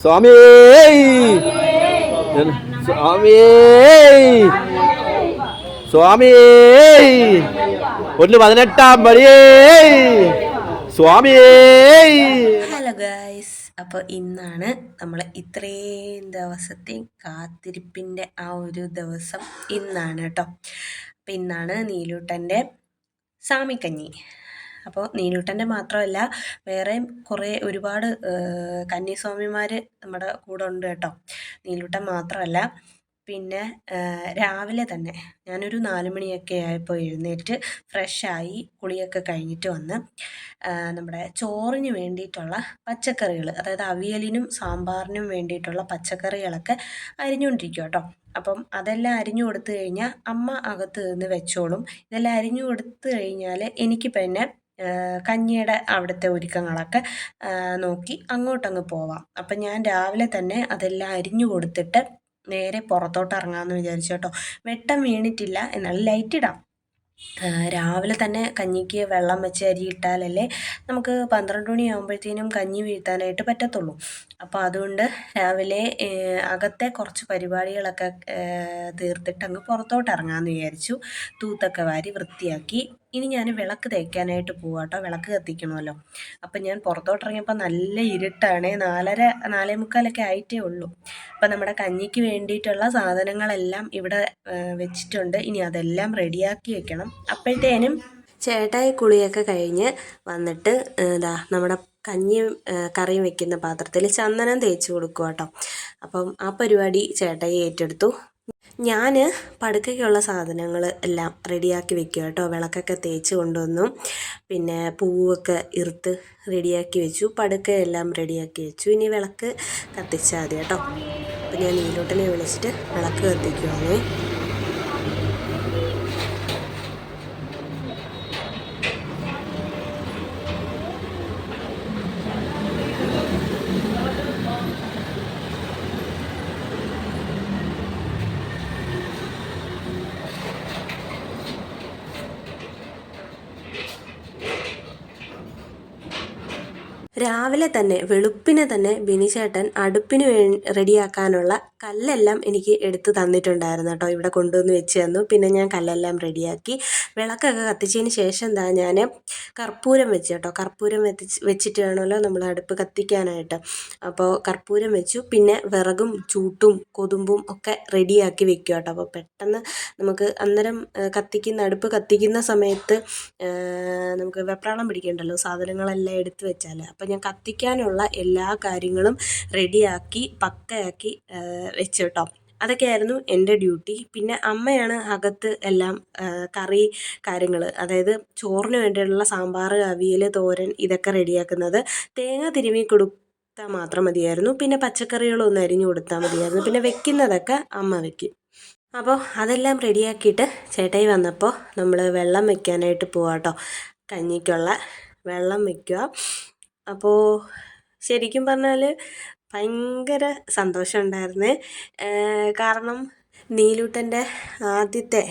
സ്വാമി സ്വാമി സ്വാമി ഒന്ന് പതിനെട്ടാം പടിയേ! സ്വാമി hello guys അപ്പോൾ ഇന്നാണ് നമ്മൾ ഇത്രയും ദിവസത്തെ കാത്തിരിപ്പിന്റെ ആ ഒരു ദിവസം ഇന്നാണ് കേട്ടോ. അപ്പം ഇന്നാണ് നീലൂട്ടന്റെ സാമിക്കഞ്ഞി അപ്പോൾ നീനൂട്ടന്റെ മാത്രമല്ല വേറെയും കുറേ ഒരുപാട് കന്യാസ്വാമിമാർ നമ്മുടെ കൂടെ ഉണ്ട് കേട്ടോ. നീലൂട്ടൻ മാത്രമല്ല പിന്നെ രാവിലെ തന്നെ ഞാനൊരു നാല് മണിയൊക്കെ ആയപ്പോൾ എഴുന്നേറ്റ് ഫ്രഷായി കുളിയൊക്കെ കഴിഞ്ഞിട്ട് വന്ന് നമ്മുടെ ചോറിന് വേണ്ടിയിട്ടുള്ള പച്ചക്കറികൾ അതായത് അവിയലിനും സാമ്പാറിനും വേണ്ടിയിട്ടുള്ള പച്ചക്കറികളൊക്കെ അരിഞ്ഞുകൊണ്ടിരിക്കും കേട്ടോ. അപ്പം അതെല്ലാം അരിഞ്ഞു കൊടുത്തു കഴിഞ്ഞാൽ അമ്മ അകത്ത് നിന്ന് വെച്ചോളും. ഇതെല്ലാം അരിഞ്ഞു കൊടുത്തു കഴിഞ്ഞാൽ എനിക്ക് പിന്നെ കഞ്ഞിയുടെ അവിടുത്തെ ഒരുക്കങ്ങളൊക്കെ നോക്കി അങ്ങോട്ടങ്ങ് പോവാം. അപ്പം ഞാൻ രാവിലെ തന്നെ അതെല്ലാം അരിഞ്ഞു കൊടുത്തിട്ട് നേരെ പുറത്തോട്ട് ഇറങ്ങാമെന്ന് വിചാരിച്ചു കേട്ടോ. വെട്ടം വീണിട്ടില്ല എന്നാൽ ലൈറ്റ് ഇടാം. രാവിലെ തന്നെ കഞ്ഞിക്ക് വെള്ളം വെച്ച് അരി ഇട്ടാലല്ലേ നമുക്ക് പന്ത്രണ്ട് മണിയാകുമ്പോഴത്തേനും കഞ്ഞി വീഴ്ത്താനായിട്ട് പറ്റത്തുള്ളൂ. അപ്പോൾ അതുകൊണ്ട് രാവിലെ അകത്തെ കുറച്ച് പരിപാടികളൊക്കെ തീർത്തിട്ട് അങ്ങ് പുറത്തോട്ട് ഇറങ്ങാമെന്ന് വിചാരിച്ചു. തൂത്തൊക്കെ വാരി വൃത്തിയാക്കി ഇനി ഞാൻ വിളക്ക് തേക്കാനായിട്ട് പോവാം കേട്ടോ വിളക്ക് കത്തിക്കണമല്ലോ. അപ്പം ഞാൻ പുറത്തോട്ട് ഇറങ്ങിയപ്പോൾ നല്ല ഇരുട്ടാണ്. നാലര നാലേ മുക്കാലൊക്കെ ആയിട്ടേ ഉള്ളൂ. അപ്പം നമ്മുടെ കഞ്ഞിക്ക് വേണ്ടിയിട്ടുള്ള സാധനങ്ങളെല്ലാം ഇവിടെ വെച്ചിട്ടുണ്ട്. ഇനി അതെല്ലാം റെഡിയാക്കി വെക്കണം. അപ്പോഴത്തേനും ചേട്ടായി കുളിയൊക്കെ കഴിഞ്ഞ് വന്നിട്ട് ഇതാ നമ്മുടെ കഞ്ഞിയും കറിയും വെക്കുന്ന പാത്രത്തിൽ ചന്ദനം തേച്ച് കൊടുക്കുക കേട്ടോ അപ്പം ആ പരിപാടി ചേട്ടായി ഏറ്റെടുത്തു. ഞാൻ പടുക്കയ്ക്കുള്ള സാധനങ്ങൾ എല്ലാം റെഡിയാക്കി വെക്കുക കേട്ടോ. വിളക്കൊക്കെ തേച്ച് കൊണ്ടുവന്നു. പിന്നെ പൂവൊക്കെ ഇറുത്ത് റെഡിയാക്കി വെച്ചു. പടുക്കയെല്ലാം റെഡിയാക്കി വെച്ചു. ഇനി വിളക്ക് കത്തിച്ചാൽ മതി കേട്ടോ. അപ്പം ഞാൻ നീലോട്ടനെ വിളിച്ചിട്ട് വിളക്ക് കത്തിക്കുവാണേ. രാവിലെ തന്നെ വെളുപ്പിനെ തന്നെ ബിനിചേട്ടൻ അടുപ്പിന് വേ റെഡിയാക്കാനുള്ള കല്ലെല്ലാം എനിക്ക് എടുത്തു തന്നിട്ടുണ്ടായിരുന്നു കേട്ടോ. ഇവിടെ കൊണ്ടുവന്ന് വെച്ച് തന്നു. പിന്നെ ഞാൻ കല്ലെല്ലാം റെഡിയാക്കി. വിളക്കൊക്കെ കത്തിച്ചതിന് ശേഷം എന്താ ഞാൻ കർപ്പൂരം വെച്ച് കേട്ടോ. കർപ്പൂരം വെച്ച് വെച്ചിട്ട് വേണമല്ലോ നമ്മൾ അടുപ്പ് കത്തിക്കാനായിട്ട്. അപ്പോൾ കർപ്പൂരം വെച്ചു. പിന്നെ വിറകും ചൂട്ടും കൊതുമ്പും ഒക്കെ റെഡിയാക്കി വെക്കുക കേട്ടോ. അപ്പോൾ പെട്ടെന്ന് നമുക്ക് അന്നേരം കത്തിക്കുന്ന അടുപ്പ് കത്തിക്കുന്ന സമയത്ത് നമുക്ക് വെപ്രാളം പിടിക്കണ്ടല്ലോ സാധനങ്ങളെല്ലാം എടുത്തു വെച്ചാൽ അപ്പം ഞാൻ കത്തിക്കാനുള്ള എല്ലാ കാര്യങ്ങളും റെഡിയാക്കി പക്കയാക്കി വെച്ചു കേട്ടോ അതൊക്കെയായിരുന്നു എന്റെ ഡ്യൂട്ടി. പിന്നെ അമ്മയാണ് അകത്ത് എല്ലാം കറി കാര്യങ്ങൾ അതായത് ചോറിന് വേണ്ടിയിട്ടുള്ള സാമ്പാർ അവിയൽ തോരൻ ഇതൊക്കെ റെഡിയാക്കുന്നത്. തേങ്ങ തിരുമി കൊടുത്താൽ മാത്രം മതിയായിരുന്നു. പിന്നെ പച്ചക്കറികളൊന്നും അരിഞ്ഞു കൊടുത്താൽ മതിയായിരുന്നു. പിന്നെ വെക്കുന്നതൊക്കെ അമ്മ വെക്കും. അപ്പോൾ അതെല്ലാം റെഡിയാക്കിയിട്ട് ചേട്ടായി വന്നപ്പോൾ നമ്മൾ വെള്ളം വെക്കാനായിട്ട് പോവാട്ടോ കഞ്ഞിക്കുള്ള വെള്ളം വെക്കുക. അപ്പോൾ ശരിക്കും പറഞ്ഞാൽ ഭയങ്കര സന്തോഷമുണ്ടായിരുന്നു. കാരണം നീലൂട്ടന്റെ ആദ്യത്തെ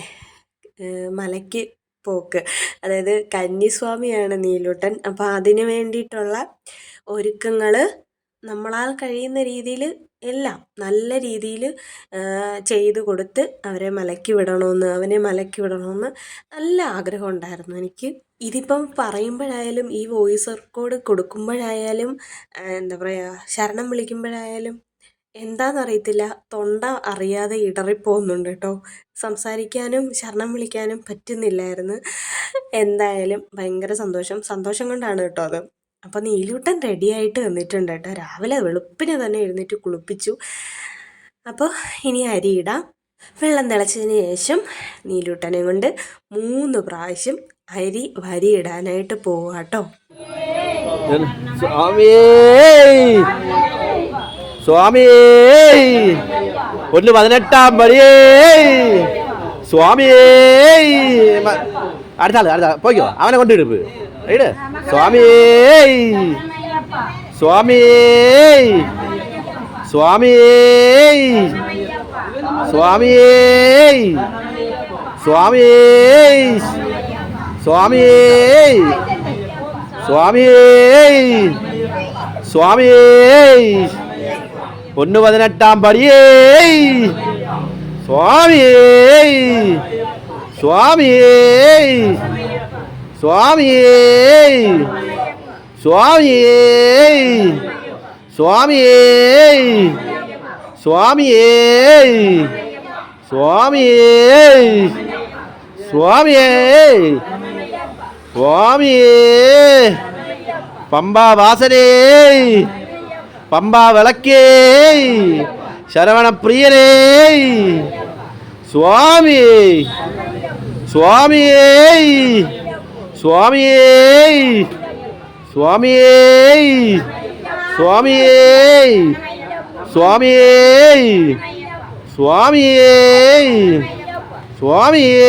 മലയ്ക്ക് പോക്ക്. അതായത് കന്നിസ്വാമിയാണ് നീലൂട്ടൻ. അപ്പോൾ അതിന് വേണ്ടിയിട്ടുള്ള ഒരുക്കങ്ങൾ നമ്മളാൽ കഴിയുന്ന രീതിയിൽ എല്ലാം നല്ല രീതിയിൽ ചെയ്തു കൊടുത്ത് അവരെ മലക്കി വിടണമെന്ന് അവനെ മലക്കി വിടണമെന്ന് നല്ല ആഗ്രഹം ഉണ്ടായിരുന്നു എനിക്ക്. ഇതിപ്പം പറയുമ്പോഴായാലും ഈ വോയിസ് റെക്കോർഡ് കൊടുക്കുമ്പോഴായാലും എന്താ പറയുക ശരണം വിളിക്കുമ്പോഴായാലും എന്താണെന്നറിയത്തില്ല തൊണ്ട അറിയാതെ ഇടറിപ്പോകുന്നുണ്ട് കേട്ടോ. സംസാരിക്കാനും ശരണം വിളിക്കാനും പറ്റുന്നില്ലായിരുന്നു. എന്തായാലും ഭയങ്കര സന്തോഷം. സന്തോഷം കൊണ്ടാണ് കേട്ടോ അത്. അപ്പോൾ നീലൂട്ടൻ റെഡിയായിട്ട് വന്നിട്ടുണ്ട് കേട്ടോ. രാവിലെ വെളുപ്പിനെ തന്നെ എഴുന്നേറ്റ് കുളിപ്പിച്ചു. അപ്പോൾ ഇനി അരിയിടാം വെള്ളം തിളച്ചതിന് ശേഷം നീലൂട്ടനെ കൊണ്ട് മൂന്ന് പ്രാവശ്യം അരി വരിയിടാനായിട്ട് പോവാട്ടോ സ്വാമിയേ. ഒന്ന് പതിനെട്ടാം വരിയേ സ്വാമിയേ. അടുത്ത ആൾ അടുത്ത പോയിക്കോ. അവനെ കൊണ്ടിടുപ്പ് സ്വാമിയേ. സ്വാമിയേ. സ്വാമിയേ. സ്വാമിയേ. സ്വാമിയേ. சுவாமி! சுவாமி! சுவாமி! ஒன்று பதினெட்டாம் படியே! சுவாமி! சுவாமி! சுவாமி! சுவாமி! சுவாமி! சுவாமியே சுவாமியே சுவாமியே ஓமி பம்பா வாசனே. பம்பா விளக்கே. சரவண பிரியரே. சுவாமி. சுவாமியே. சுவாமியே. சுவாமியே. சுவாமியே. சுவாமியே. சுவாமியே. சுவாமியே.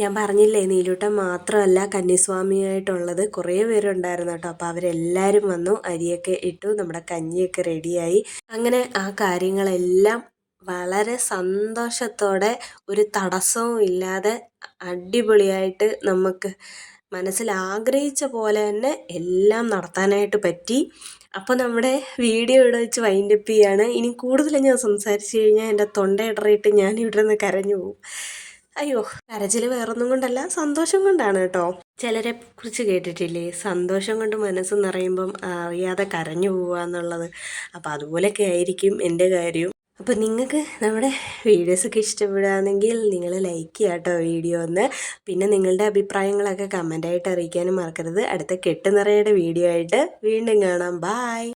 ഞാൻ പറഞ്ഞില്ലേ നീലൂട്ടൻ മാത്രമല്ല കന്യാസ്വാമിയായിട്ടുള്ളത്. കുറേ പേരുണ്ടായിരുന്നു കേട്ടോ. അപ്പോൾ അവരെല്ലാവരും വന്നു അരിയൊക്കെ ഇട്ടു നമ്മുടെ കഞ്ഞിയൊക്കെ റെഡിയായി. അങ്ങനെ ആ കാര്യങ്ങളെല്ലാം വളരെ സന്തോഷത്തോടെ ഒരു തടസ്സവും ഇല്ലാതെ അടിപൊളിയായിട്ട് നമുക്ക് മനസ്സിൽ ആഗ്രഹിച്ച പോലെ തന്നെ എല്ലാം നടത്താനായിട്ട് പറ്റി. അപ്പോൾ നമ്മുടെ വീഡിയോ ഇവിടെ വെച്ച് വൈൻഡ് അപ്പ് ചെയ്യാണ്. ഇനി കൂടുതൽ ഞാൻ സംസാരിച്ചു കഴിഞ്ഞാൽ എന്റെ തൊണ്ട ഇടറിയിട്ട് ഞാൻ ഇവിടെ നിന്ന് കരഞ്ഞു പോകും. അയ്യോ കരച്ചിൽ വേറൊന്നും കൊണ്ടല്ല സന്തോഷം കൊണ്ടാണ് കേട്ടോ. ചിലരെ കുറിച്ച് കേട്ടിട്ടില്ലേ? സന്തോഷം കൊണ്ട് മനസ്സ് നിറയുമ്പം അറിയാതെ കരഞ്ഞു പോവുക എന്നുള്ളത് അപ്പോൾ അതുപോലെയൊക്കെ ആയിരിക്കും എന്റെ കാര്യം. അപ്പോൾ നിങ്ങൾക്ക് നമ്മുടെ വീഡിയോസൊക്കെ ഇഷ്ടപ്പെടുകയാണെങ്കിൽ നിങ്ങൾ ലൈക്ക് ചെയ്യുക കേട്ടോ വീഡിയോ ഒന്ന്. പിന്നെ നിങ്ങളുടെ അഭിപ്രായങ്ങളൊക്കെ കമന്റായിട്ട് അറിയിക്കാനും മറക്കരുത്. അടുത്ത കെട്ടുനിറയുടെ വീഡിയോ ആയിട്ട് വീണ്ടും കാണാം. ബായ്